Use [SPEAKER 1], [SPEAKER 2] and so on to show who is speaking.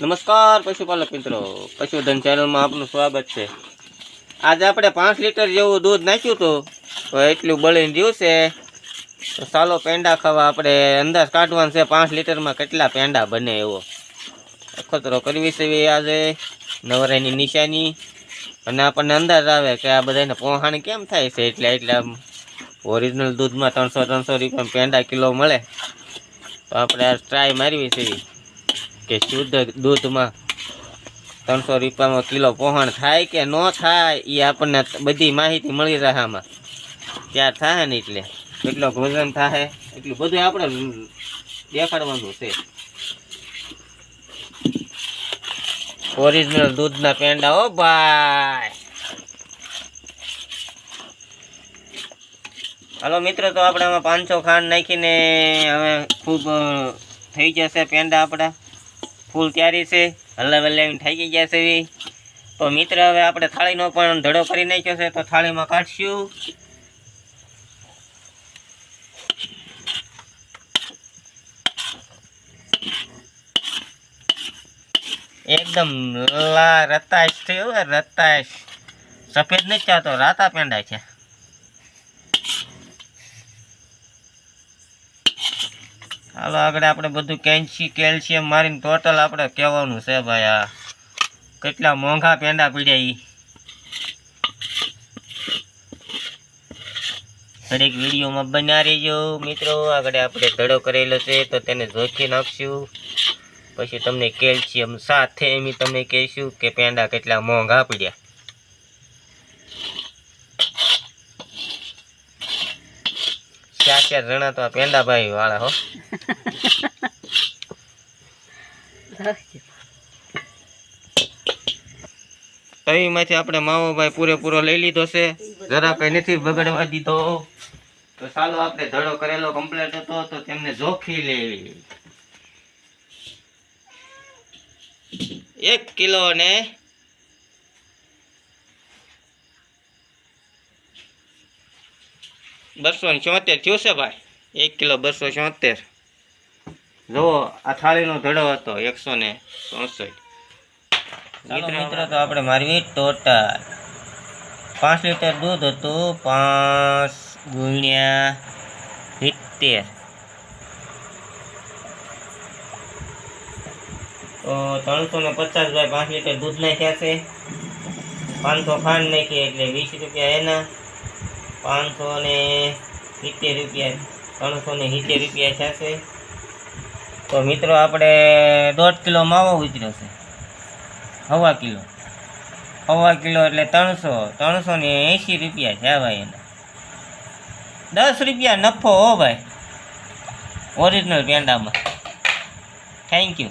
[SPEAKER 1] નમસ્કાર, પશુપાલક મિત્રો. પશુધન ચેનલમાં આપનું સ્વાગત છે. આજે આપણે પાંચ લીટર જેવું દૂધ નાખ્યું હતું. તો એટલું બળીને રહ્યું છે. તો ચાલો પેંડા ખાવા આપણે અંદાજ કાઢવાનો છે પાંચ લીટરમાં કેટલા પેંડા બને એવો. અખતરો કરવી છે આજે નવરાની નિશાની. અને આપણને અંદાજ આવે કે આ બધાને પોહાણ કેમ થાય છે? એટલે એટલે ઓરિજિનલ દૂધમાં ત્રણસો ત્રણસો રૂપિયા પેંડા કિલો મળે. તો આપણે આ ટ્રાય મારવી છે. કે શુદ્ધ દૂધમાં ત્રણસો રૂપિયામાં કિલો પોહણ થાય કે ન થાય એ આપણને બધી માહિતી મળી રહે આમાં. ત્યાર થાય ને એટલે? કેટલો વજન થાય? એટલું બધું આપણે દેખાડવાનું છે. ઓરિજિનલ દૂધના પેંડા, ઓ ભાઈ! હાલો મિત્રો, તો આપણે આમાં પાંચસો ખાંડ નાખીને હવે ખૂબ થઈ જશે પેંડા આપણા. ફૂલ તૈયારી છે. હલ્લા વલ્લાવીને થઈ ગયા છે એવી તો મિત્ર, હવે આપણે થાળીનો પણ ધડો કરી નાખ્યો છે, તો થાળીમાં કાઢશું. એકદમ રતાશ થયો રતાશ. સફેદ નથી ચાતો રાતા પેંડા છે. હાલો, આગળ આપણે બધું કેન્સી, કેલ્શિયમ મારીને ટોટલ આપણે કહેવાનું છે ભાઈ આ. કેટલા મોંઘા પેંડા પીડ્યા ઈ. દરેક વિડીયોમાં બના રહીજો મિત્રો. આગળ આપણે ધડો કરેલો છે, તો તેને જોખી નાખશું. પછી તમને કેલ્શિયમ સાથે એમ તમને કહીશું કે પેંડા કેટલા મોંઘા પીડ્યા. ચાર જણા તો આ પેંડા ભાઈ વાળા હો તવીમાંથી આપણે માવો ભાઈ પૂરેપૂરો લઈ લીધો છે. જરા કઈ નથી બગડવા દીધો. તો ચાલો આપણે ધડો કરેલો કમ્પ્લેટ હતો તો તેમને જોખી લેવી. એક કિલો ને બસો ને ચોતેર થયું છે ભાઈ? એક કિલો બસો ચોતેર. જુઓ આ થાળીનો ધડો હતો એકસો ને ચોસઠ. મિત્ર મિત્રો તો આપણે મારવી ટોટલ. પાંચ લીટર દૂધ હતું પાંચ ગુણ્યા સિત્તેર. તો ત્રણસો ને પચાસ બાય પાંચ લીટર દૂધ નાખ્યા છે. પાંચસો ખાંડ નાખી એટલે વીસ રૂપિયા એના. પાંચસો ને સિત્તેર રૂપિયા ત્રણસો ને સિત્તેર રૂપિયા થશે. તો મિત્રો, આપણે દોઢ કિલો માવો ઉતર્યો હવા કિલો. હવા કિલો એટલે ત્રણસો. ત્રણસો ને એંશી રૂપિયા છે ભાઈ એના. દસ રૂપિયા નફો હો ભાઈ. ઓરિજિનલ પેંડામાં. Thank you